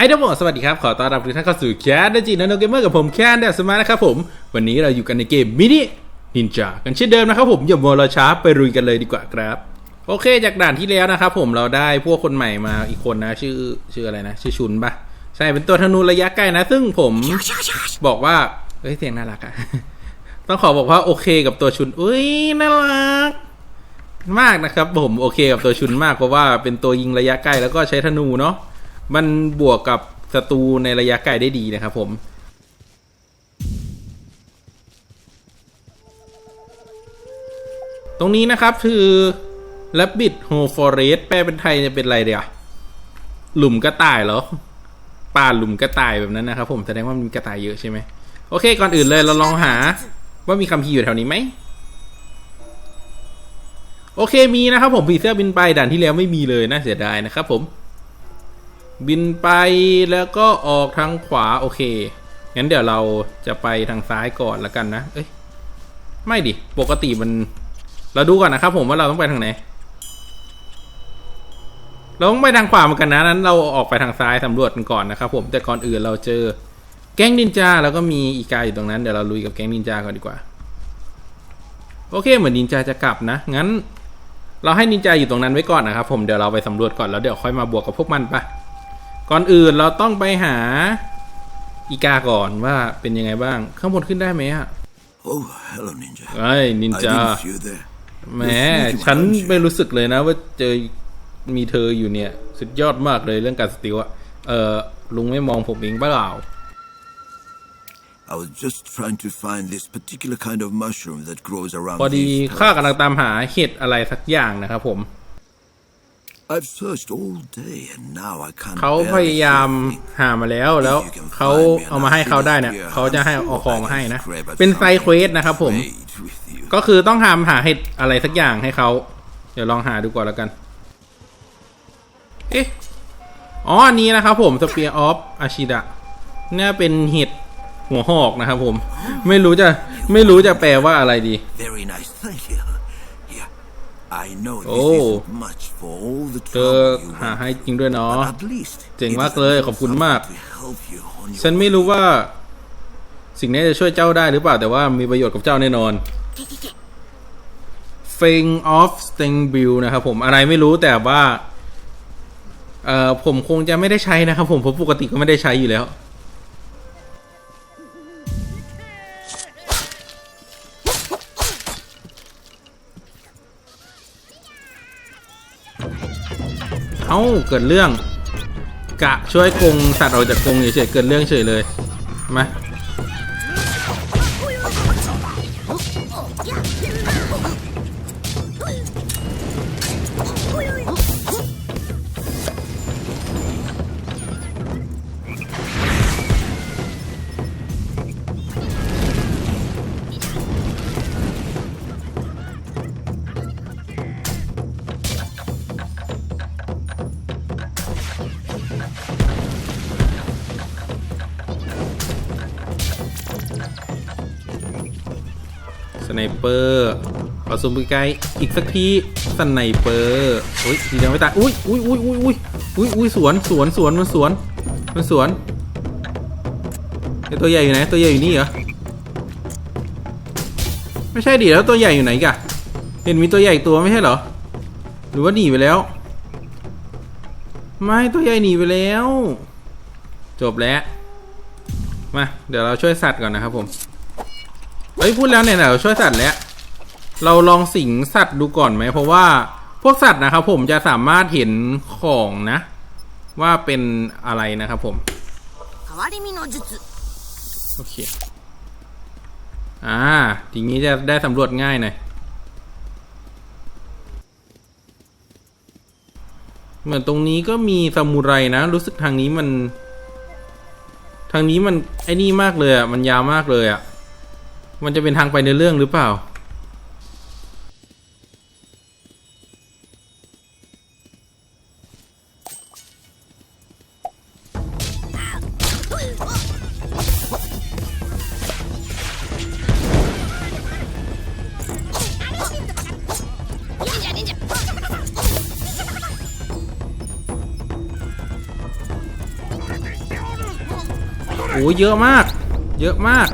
ไอเดอร์บอสวัสดีครับ ขอต้อนรับทุกท่านเข้าสู่แคสดจีนโนเกมเมอร์กับผมแคนเดสมานะครับผม วันนี้เราอยู่กันในเกมมินินินจากันเช่นเดิมนะครับผมอย่ามัวรอช้าไปรุยกันเลยดีกว่าครับ โอเค จากด่านที่แล้วนะครับผมเราได้พวกคนใหม่มาอีกคนนะ ชื่อชื่ออะไรนะ ชื่อชุนปะใช่เป็นตัวธนูระยะใกล้นะ ซึ่งผมบอกว่าเฮ้ยเสียงน่ารักอะต้องขอบอกว่าโอเคกับตัวชุนอุ้ยน่ารักมากนะครับ ผมโอเคกับตัวชุนมากเพราะว่าเป็นตัวยิงระยะใกล้แล้วก็ใช้ธนูเนาะ มันบวกกับศัตรูในระยะไกลได้ดีนะครับผม ตรงนี้นะครับคือ Rabbit Hole Forest แปลเป็นไทยจะเป็นอะไรเดียวหลุมกระต่ายเหรอป่าหลุมกระต่ายแบบนั้นนะครับผมแสดงว่ามันมีกระต่ายเยอะใช่ไหมโอเค ก่อนอื่นเลยเราลองหา ว่ามีคำพีอยู่แถวนี้ไหมโอเคมีนะครับผมผีเสื้อบินไปด่านที่แล้วไม่มีเลยน่าเสียดายนะครับผม บินไปแล้วก็ออกทางขวาโอเคงั้นเดี๋ยวเราจะไปทางซ้ายก่อนแล้วกันนะเอ้ยไม่ดิปกติมันเราดูก่อนนะครับผมว่าเราต้องไปทางไหนเราต้องไปทางขวาเหมือนกันนะนั้น เราออกไปทางซ้ายสำรวจกันก่อนนะครับผมแต่ก่อนอื่นเราเจอแก๊งนินจาแล้วก็มีอีกาอยู่ตรงนั้นเดี๋ยวเราลุยกับแก๊งนินจาก่อนดีกว่า โอเคเหมือนนินจาจะกลับนะ งั้น เราให้นินจาอยู่ตรงนั้นไว้ก่อนนะครับผมเดี๋ยวเราไปสำรวจก่อนแล้วเดี๋ยวค่อยมาบวกกับพวกมันปะ ก่อนอื่นเราต้องไปหาอีกาก่อนว่าเป็นยังไงบ้าง ข้างบนขึ้นได้ไหมอะ Oh, hello, Ninja. เอ้ยนิน I จา didn't see you there. แหมฉันไม่รู้สึกเลยนะว่าเจอมีเธออยู่เนี่ย สุดยอดมากเลยเรื่องการสติลอะเออลุงไม่มองผมเองเปล่า I was just trying to find this particular kind of mushroom that grows around พอดี these ข้า parts. กำลังตามหาเห็ดอะไรสักอย่างนะครับผม เขา barely พยายาม see anything. หามาแล้วแล้ว If you can เขา find me เอามาให้เขาได้เนี่ย enough เขาจะให้ here, เอาของมาให้นะ I can scrape at เป็นไซ something เควสนะครับผม Trade with you. ก็คือต้องทำหาเห็ดอะไรสักอย่างให้เขาเดี๋ยวลองหาดูก่อนแล้วกัน เอ๊ะอ๋ออันนี้นะครับผม Spear of Ashida เนี่ยเป็นเห็ดหัวหอกนะครับผม ไม่รู้จะไม่รู้จะแปลว่าอะไรดี I know this Oh. isn't much for all the เจอ trouble you หา went ให้จริงด้วยเนาะ But at least เจ๋ง it มาก is เลย a little ขอบคุณมาก something to help you on your ฉันไม่รู้ว่า สิ่งนี้จะช่วยเจ้าได้หรือเปล่า แต่ว่ามีประโยชน์กับเจ้าแน่นอน f i n g of Sting Bill นะครับผมอะไรไม่รู้แต่ว่าเอ่อผมคงจะไม่ได้ใช้นะครับผมเพราะปกติก็ไม่ได้ใช้อยู่แล้ว เอ้าเกิดเรื่อง กะช่วยกรงสัตว์ออกจากกรงเฉยๆเกิดเรื่องเฉยเลยมา สไนเปอร์เอาซูมใกล้อีกสักทีสไนเปอร์อุ้ยทีเดียวไม่ตายอุ้ยอุ้ยอุ้ยอุ้ยอุ้ยอุ้ยอุ้ยสวนสวนสวนมันสวนมันสวนไอตัวใหญ่อยู่ไหนตัวใหญ่อยู่นี่เหรอไม่ใช่ดิแล้วตัวใหญ่อยู่ไหนกะเห็นมีตัวใหญ่ตัวไม่ใช่เหรอหรือว่าหนีไปแล้ว ไม่ตัวใหญ่หนีไปแล้ว จบแล้วมาเดี๋ยวเราช่วยสัตว์ก่อนนะครับผม เอ้ยพูดแล้วเนี่ยเราช่วยสัตว์แล้ว เราลองสิงสัตว์ดูก่อนไหมเพราะว่าพวกสัตว์นะครับผมจะสามารถเห็นของนะ ว่าเป็นอะไรนะครับผมโอเคอ่าทีนี้จะได้สำรวจง่ายหน่อยเหมือนตรงนี้ก็มีซามูไรนะ รู้สึกทางนี้มัน ทางนี้มันไอ้นี่มากเลยอะ มันยาวมากเลยอะ มันจะเป็นทางไปในเรื่องหรือเปล่า โอ้เยอะมาก เยอะมาก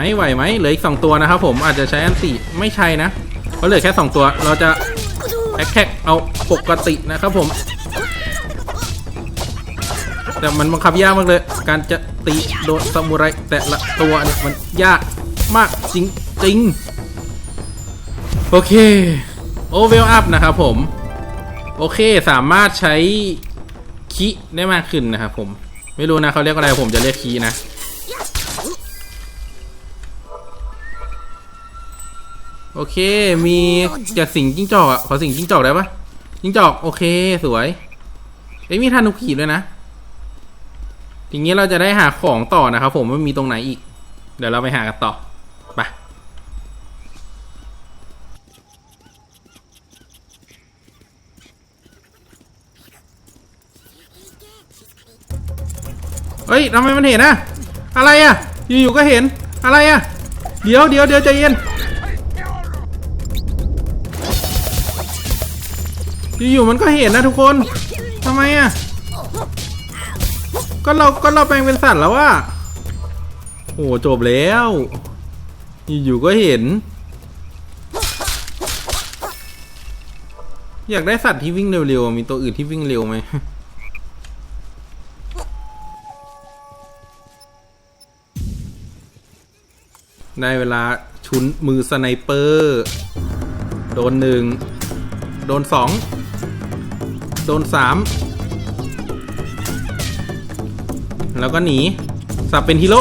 ไหวไหมไหวไหมเหลืออีกสองตัวนะครับผมอาจจะใช้อันติไม่ใช่นะเพราะเหลือแค่สองตัวเราจะแอคแท็กเอาปกตินะครับผม แต่มันบังคับยากมากเลย การจะตีโดนซามูไรแต่ละตัวเนี่ยมันยากมากจริงจริงโอเคโอเวลอัพนะครับผม โอเคสามารถใช้คีได้มากขึ้นนะครับผม ไม่รู้นะเขาเรียกอะไรผมจะเรียกคีนะ โอเค มีจากสิงจิ้งจอกอะ ขอสิงจิ้งจอกได้ปะจิ้งจอก โอเค สวย เอ้ยมีทานุกิด้วยนะ ทีนี้เราจะได้หาของต่อนะครับผมว่ามีตรงไหนอีก เดี๋ยวเราไปหากันต่อ ไปเฮ้ยทำไมมันเห็นอะอะไรอะอยู่ๆก็เห็น อะไรอะเดี๋ยวเดี๋ยวเดี๋ยวใจเย็น อยู่ๆมันก็เห็นนะทุกคนทำไมอะก็เราก็เราแปลงเป็นสัตว์แล้วอะโอ้จบแล้ว อยู่ๆก็เห็น อยากได้สัตว์ที่วิ่งเร็วๆ มีตัวอื่นที่วิ่งเร็วไหมได้เวลาชุนมือสไนเปอร์ โดนหนึ่ง โดนสอง โดนสามแล้วก็หนี สับเป็นฮีโร่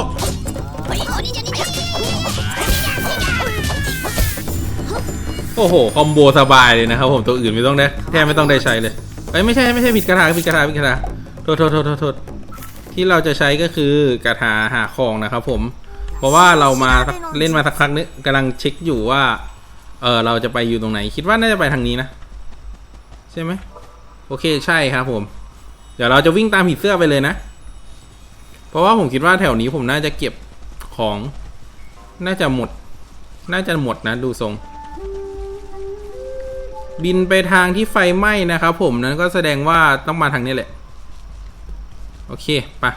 โอ้โห คอมโบสบายเลยนะครับผมตัวอื่นไม่ต้องได้แทบไม่ต้องได้ใช้เลยเอ้ยไม่ใช่ไม่ใช่ผิดกระถาผิดกระถาผิดกระถาโทษโทษโทษโทษโทษที่เราจะใช้ก็คือกระถาหาของนะครับผม เพราะว่าเรามาเล่นมาสักพักนึงกำลังเช็คอยู่ว่า เออเราจะไปอยู่ตรงไหน คิดว่าน่าจะไปทางนี้นะ ใช่ไหม โอเคใช่ครับผม เดี๋ยวเราจะวิ่งตามผีเสื้อไปเลยนะ เพราะว่าผมคิดว่าแถวนี้ผมน่าจะเก็บของ น่าจะหมด น่าจะหมดนะดูทรง บินไปทางที่ไฟไหม้นะครับผมนั้นก็แสดงว่าต้องมาทางนี้แหละ โอเคไปะ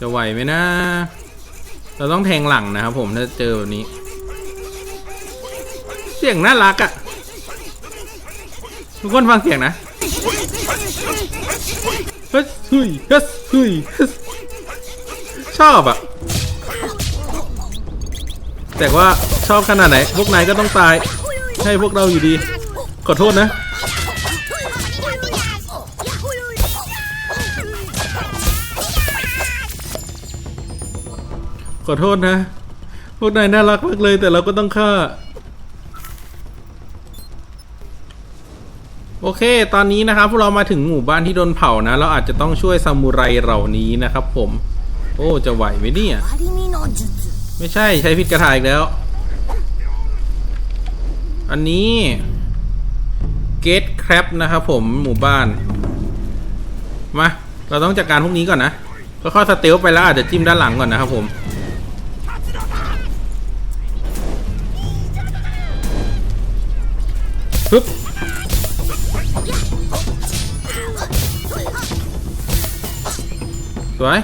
จะไหวไหมนะ เราต้องแทงหลังนะครับผมถ้าเจอแบบนี้ เสียงน่ารักอะ่ะ ทุกคนฟังเสียงนะเฮ้ยเฮ้ยเฮ้ยเฮ้ยชอบอะ แต่ว่าชอบขนาดไหน พวกนายก็ต้องตาย ให้พวกเราอยู่ดี ขอโทษนะ ขอโทษนะ พวกนายน่ารักมากเลย แต่เราก็ต้องฆ่า โอเค ตอนนี้นะครับพวกเรามาถึงหมู่บ้านที่โดนเผานะ เราอาจจะต้องช่วยซามูไรเหล่านี้นะครับผม โอ้ จะไหวไหมเนี่ย ไม่ใช่ใช้พิษกระถายแล้ว อันนี้เกตแครปนะครับผมหมู่บ้าน มา เราต้องจัดการพวกนี้ก่อนนะค่อยๆสเตลไปแล้วอาจจะจิ้มด้านหลังก่อนนะครับผม ปึ๊บสวย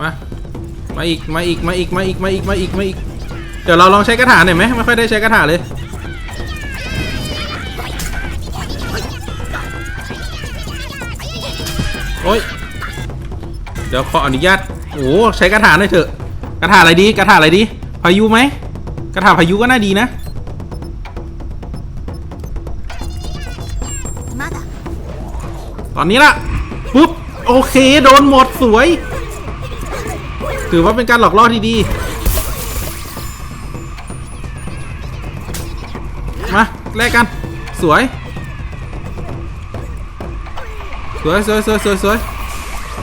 มา มาอีก มาอีก มาอีก มาอีก มาอีก มาอีก มาอีก เดี๋ยวเราลองใช้กระถาหน่อยไหมไม่ค่อยได้ใช้กระถาเลยโอ้ย เดี๋ยวขออนุญาต โอ้ใช้กระถาหน่อยเถอะ กระถาอะไรดี กระถาอะไรดี พายุไหม กระถาพายุก็น่าดีนะ อนนี้ละปุ๊บโอเคโดนหมดสวย ถือว่าเป็นการหลอกล่อที่ดีมาแลกกันสวย สวยสวยสวยสวยสวย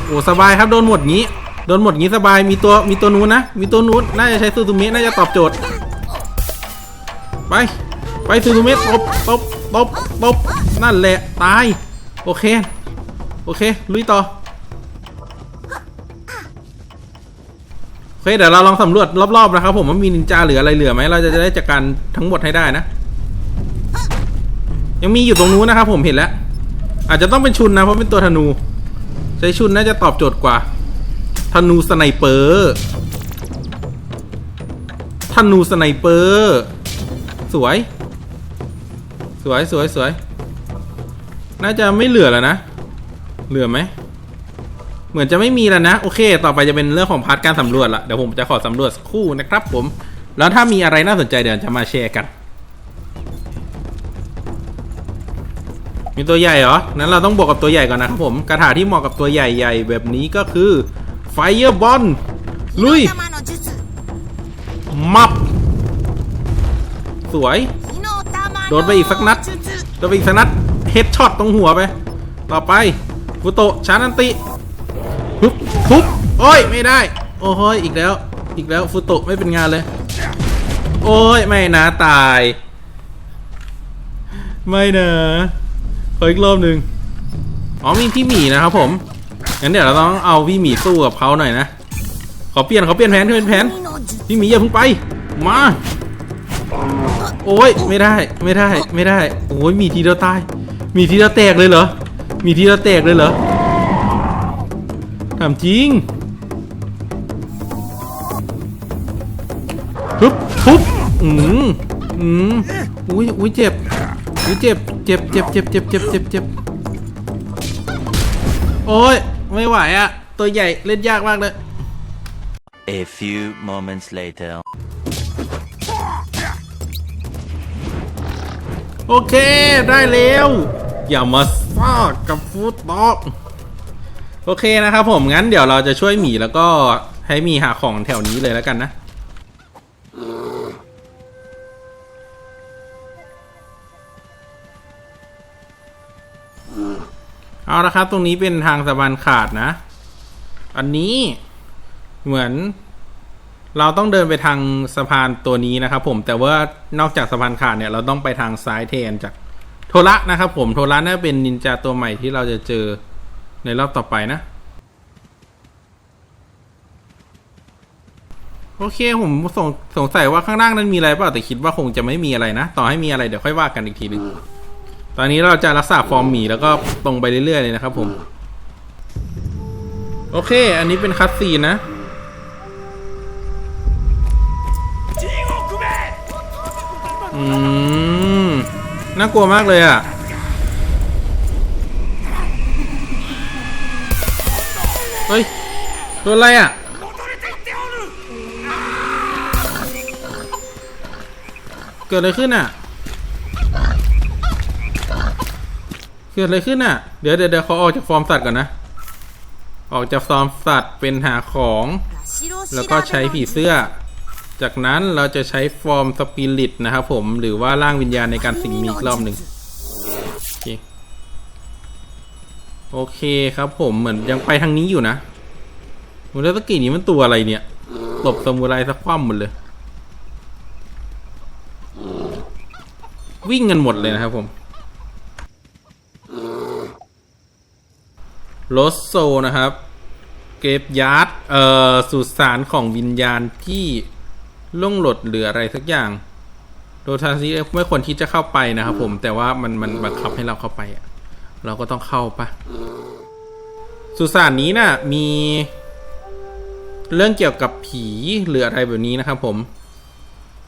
โอ้สบายครับโดนหมดงี้ โดนหมดงี้สบายมีตัวมีตัวนู้นนะ มีตัวนู้นน่าจะใช้ซูซูเมิน่าจะตอบโจทย์ ไปไปซูซูเมะตบตบตบตบนั่นแหละตายโอเค โอเค ลุยต่อ โอเค เดี๋ยวเราลองสำรวจรอบๆนะครับผมว่ามีนินจาเหลืออะไรเหลือไหม เราจะได้จัดการทั้งหมดให้ได้นะ ยังมีอยู่ตรงนู้นนะครับผมเห็นแล้ว อาจจะต้องเป็นชุนนะ เพราะเป็นตัวธนู ใช้ชุนน่าจะตอบโจทย์กว่า ธนูสไนเปอร์ ธนูสไนเปอร์ สวย สวยสวยสวย น่าจะไม่เหลือแล้วนะ เหลือไหม เหมือนจะไม่มีแล้วนะ โอเค ต่อไปจะเป็นเรื่องของพาร์ทการสำรวจละเดี๋ยวผมจะขอสำรวจคู่นะครับผม แล้วถ้ามีอะไรน่าสนใจเดี๋ยวจะมาแชร์กัน มีตัวใหญ่เหรอ นั้นเราต้องบวกกับตัวใหญ่ก่อนนะครับผมกระถาที่เหมาะกับตัวใหญ่ใหญ่แบบนี้ก็คือไ Fireball ลุย มับ สวย โดนไปอีกสักนัด โดนไปอีกสักนัด เฮดช็อตตรงหัวไป ต่อไป กุโตชานันติปุ๊บปุ๊บโอ้ยไม่ได้ โอ้ยอีกแล้ว อีกแล้วฟุโตไม่เป็นงานเลย โอ้ยไม่นะตาย ไม่นะขออีกรอบหนึ่งอ๋อมีพี่หมีนะครับผมงั้นเดี๋ยวเราต้องเอาพี่หมีสู้กับเขาหน่อยนะขอเปลี่ยนขอเปลี่ยนแผนเปลี่ยนแผนพี่หมีอย่าเพิ่งไป มาโอ้ยไม่ได้ไม่ได้ไม่ได้โอ้ยมีทีเดียวตาย มีทีเดียวแตกเลยเหรอ มีทีเดียวแตกเลยเหรอถามจริงทุบทุบอืมอืมอุ้ยอุ้ยเจ็บอุ้ยเจ็บเจ็บเจ็บเจ็บเจ็บเจ็บเจ็บเจ็บโอ้ยไม่ไหวอะตัวใหญ่เล่นยากมากเลย A few moments later. โอเค ได้แล้ว อย่ามาากับฟูดต็อกโอเคนะครับผมงั้นเดี๋ยวเราจะช่วยหมีแล้วก็ให้หมีหาของแถวนี้เลยแล้วกันนะ เอาละครับ ตรงนี้เป็นทางสะพานขาดนะ อันนี้เหมือนเราต้องเดินไปทางสะพานตัวนี้นะครับผมแต่ว่านอกจากสะพานขาดเนี่ยเราต้องไปทางซ้ายแทนจาก โทระนะครับผมโทระน่าเป็นนินจาตัวใหม่ที่เราจะเจอในรอบต่อไปนะ โอเคผมสงสงสัยว่าข้างล่างนั้นมีอะไรเปล่าแต่คิดว่าคงจะไม่มีอะไรนะ ต่อให้มีอะไรเดี๋ยวค่อยว่ากันอีกทีหนึงตอนนี้เราจะรักษาฟอร์มหมีแล้วก็ตรงไปเรื่อยๆเลยนะครับผม โอเค อันนี้เป็นคัตซีนนะอืม น่ากลัวมากเลยอะ เฮ้ยโดนอะไรอะ เกิดอะไรขึ้นอะ เกิดอะไรขึ้นอะ เดี๋ยวเดี๋ยวเดี๋ยวขาออกจากฟอร์มสัตว์ก่อนนะ ออกจากฟอร์มสัตว์เป็นหาของ แล้วก็ใช้ผีเสื้อ จากนั้นเราจะใช้ฟอร์มสปิริตนะครับผมหรือว่าร่างวิญญาณในการสิงมีอีกรอบหนึ่งโอเคโอเคครับผมเหมือนยังไปทางนี้อยู่นะมูลตะกี้นี้มันตัวอะไรเนี่ยหลบสมุไรสักคว่ำหมดเลย วิ่งกันหมดเลยนะครับผมโรสโซนะครับ เก็บยาร์ดเอ่อสุสานของวิญญาณที่ ล่วงหลดเหลืออะไรสักอย่าง โดยทางที่ไม่ควรที่จะเข้าไปนะครับผม แต่ว่ามันมันบังคับให้เราเข้าไปอะเราก็ต้องเข้าปะสุสานนี้น่ะมี เรื่องเกี่ยวกับผีหรืออะไรแบบนี้นะครับผม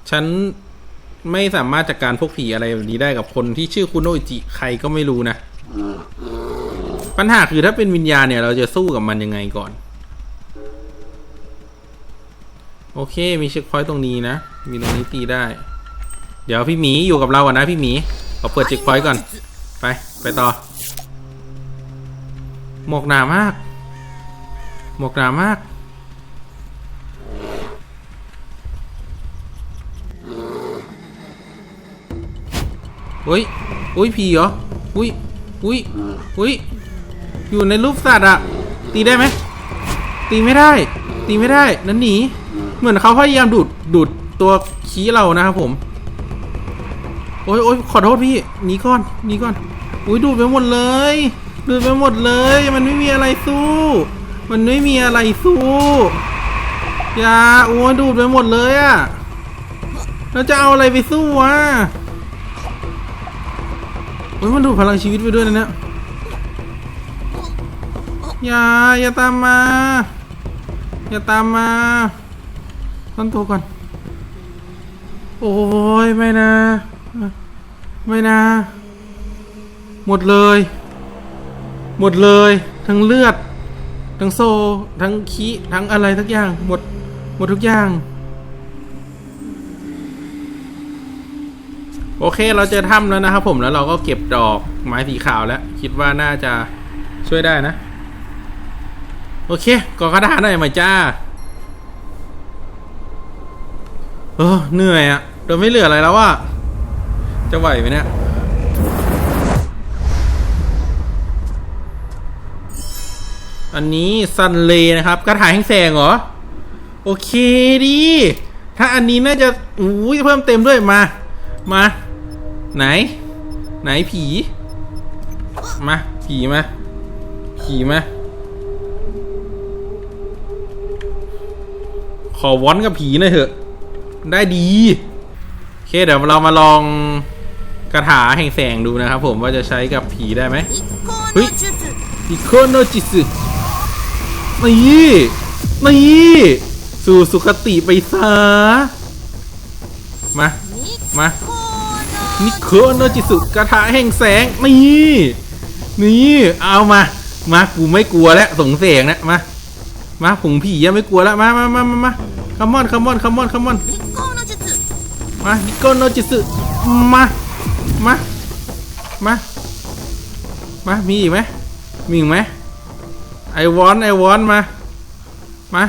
ฉันไม่สามารถจัดการพวกผีอะไรแบบนี้ได้กับคนที่ชื่อคุโนอิจิใครก็ไม่รู้นะ ปัญหาคือถ้าเป็นวิญญาณเนี่ย เราจะสู้กับมันยังไงก่อน โอเค มีเช็คพอยต์ตรงนี้นะ มีตรงนี้ตีได้ เดี๋ยวพี่หมีอยู่กับเราก่อนนะพี่หมีขอเปิดเช็คพอยต์ก่อน ไป ไปต่อ หมวกหนามาก หมวกหนามาก อุ้ย อุ้ยผีเหรอ อุ้ย อุ้ย อุ้ย อยู่ในรูปสัตว์อะตีได้ไหม ตีไม่ได้ ตีไม่ได้ นั้นหนี เหมือนเขาพยายามดูดดูดตัวขี้เรานะครับผม โอ้ยโอ้ยขอโทษพี่หนีก่อนหนีก่อน อุ้ยดูดไปหมดเลย ดูดไปหมดเลย มันไม่มีอะไรสู้ มันไม่มีอะไรสู้อย่าโอ้ยดูดไปหมดเลยอะแล้วจะเอาอะไรไปสู้วะโอ้ยมันดูดพลังชีวิตไปด้วยนะเนี่ยอย่าอย่าตามมา อย่าตามมา ต้นตัวก่อน โอ้ยไม่นะ ไม่นะ หมดเลย หมดเลย ทั้งเลือด ทั้งโซ ทั้งขี้ทั้งอะไรทุกอย่าง หมด หมดทุกอย่าง โอเค เราเจอถ้ำแล้วนะครับผม แล้วเราก็เก็บดอกไม้สีขาวแล้ว คิดว่าน่าจะช่วยได้นะ โอเคกอกระดาษหน่อยมาจ้า เออเหนื่อยอะเดี๋ยวไม่เหลืออะไรแล้วอะจะไหวไหมเนี่ยอันนี้ซันเลนะครับกระถางแห้งแสงเหรอ โอเคดี ถ้าอันนี้น่าจะอุ้ยเพิ่มเต็มด้วยมา มา ไหน ไหนผี มา ผีมา ผีมา ขอวอนกับผีหน่อยเถอะ ได้ดีโอเคเดี๋ยวเรามาลองกระถาแห่งแสงดูนะครับผมว่าจะใช้กับผีได้ไหมเฮ้ยอิโคโนจิสึนี่นี่สู่สุขติไปซะมามานิโคโนจิสุกระถาแห่งแสงนี่นี่เอามา มากูไม่กลัวแล้วสงเสงนะมามาผงผียังไม่กลัวแล้วมามามามามาคัมมอนคัมมอนคัมมอนคัมมอน มานิโกโนจิสึมา มา มา มา มีอีกไหมมีอีกไหมไอวอนไอวอนมา มา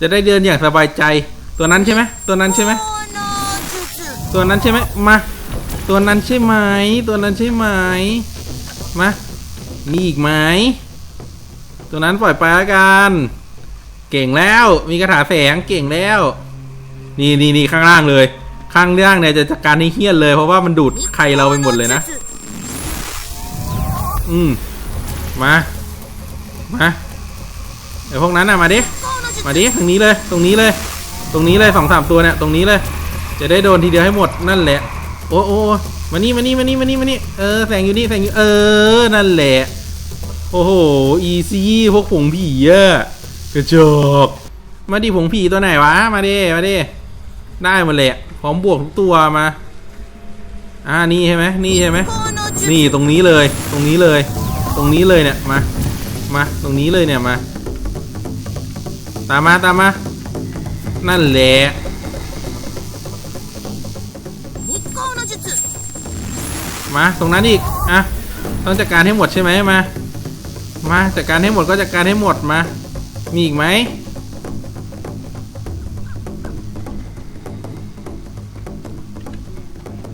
จะได้เดินอย่างสบายใจ ตัวนั้นใช่ไหมตัวนั้นใช่ไหมตัวนั้นใช่ไหมมา ตัวนั้นใช่ไหม ตัวนั้นใช่ไหม มานี่อีกไหม ตัวนั้นปล่อยไปแล้วกัน เก่งแล้ว มีกระถาแสงเก่งแล้ว นี่นี่นี่ข้างล่างเลย ข้างเรื่องเนี่ยจะจัการให้เฮี้ยนเลย เพราะว่ามันดูดไข่เราไปหมดเลยนะ อืมมา มาเดี๋ยวพวกนั้นน่ะมาดิ มาดิทางนี้เลย ตรงนี้เลย ตรงนี้เลยสองสามตัวเนี่ย ตรงนี้เลย จะได้โดนทีเดียวให้หมดนั่นแหละ โอ้โอ้มานี่มานี่มานี่มานี่มานี่ เออแสงอยู่นี่แสงอยู่ เออ นั่นแหละ โอ้โห อีซี่พวกผงผีเยอะกระจอก มาดิผงผีตัวไหนวะ มาดิ มาดิ ได้หมดแหละ พร้อมบวกทุกตัวมา อ่า นี่ใช่ไหมนี่ใช่ไหมนี่ตรงนี้เลย ตรงนี้เลย ตรงนี้เลยเนี่ย มา มา ตรงนี้เลยเนี่ย มา ตามมา ตามมา นั่นแหละมา ตรงนั้นอีก อะ ต้องจัดการให้หมดใช่ไหมมา มาจัดการให้หมดก็จัดการให้หมดมา มีอีกไหม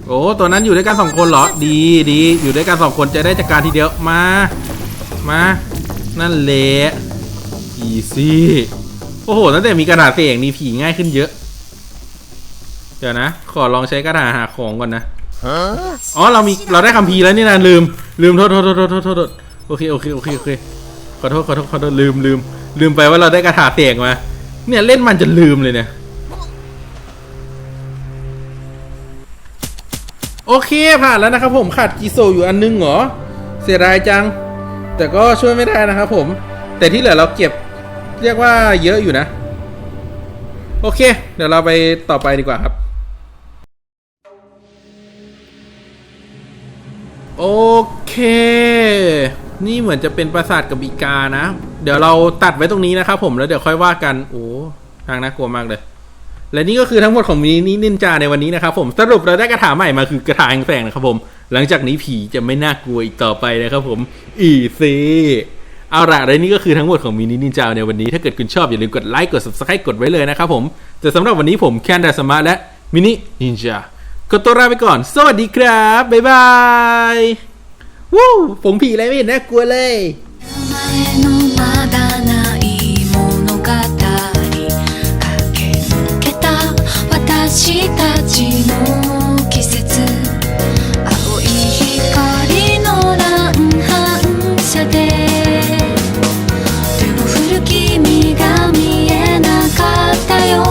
โอ้ตัวนั้นอยู่ด้วยกันสองคนเหรอ ดีดีอยู่ด้วยกันสองคนจะได้จัดการทีเดียว มา มา นั่นแหละอีซี่ โอ้โห ตั้งแต่มีกระดาษเสียงนี่ผีง่ายขึ้นเยอะ เดี๋ยวนะ ขอลองใช้กระดาษหาของก่อนนะ อ๋อ เรามี เราได้คัมภีแล้วนี่นะลืม ลืมโทษโทษโทษโทษโทษโทษโอเค โอเค โอเค โอเค ขอโทษ ขอโทษ ขอโทษ ลืมลืมลืมไปว่าเราได้กระถาเสียงมา เนี่ยเล่นมันจะลืมเลยเนี่ย โอเคผ่านแล้วนะครับผมขาดกิโซอยู่อันนึงเหรอ เสียดายจัง แต่ก็ช่วยไม่ได้นะครับผม แต่ที่เหลือเราเก็บเรียกว่าเยอะอยู่นะ โอเค เดี๋ยวเราไปต่อไปดีกว่าครับ โอเค นี่เหมือนจะเป็นปราสาทกับอีกานะ เดี๋ยวเราตัดไว้ตรงนี้นะครับผมแล้วเดี๋ยวค่อยว่ากัน โอ้ทางน่ากลัวมากเลย และนี่ก็คือทั้งหมดของมินินินจาในวันนี้นะครับผมสรุปเราได้กระถาใหม่มาคือกระถาแห่งแสงนะครับผม หลังจากนี้ผีจะไม่น่ากลัวอีกต่อไปนะครับผมอีซีเอาละและนี่ก็คือทั้งหมดของมินินินจาในวันนี้ถ้าเกิดคุณชอบอย่าลืมกดไลค์กด subscribe กดไว้เลยนะครับผมแต่สำหรับวันนี้ผมแคนดาสมาและมินินินจาก็ตัวลาไปก่อน สวัสดีครับบ๊ายบายวู้ผงผีอะไรไม่เห็นน่ากลัวเลย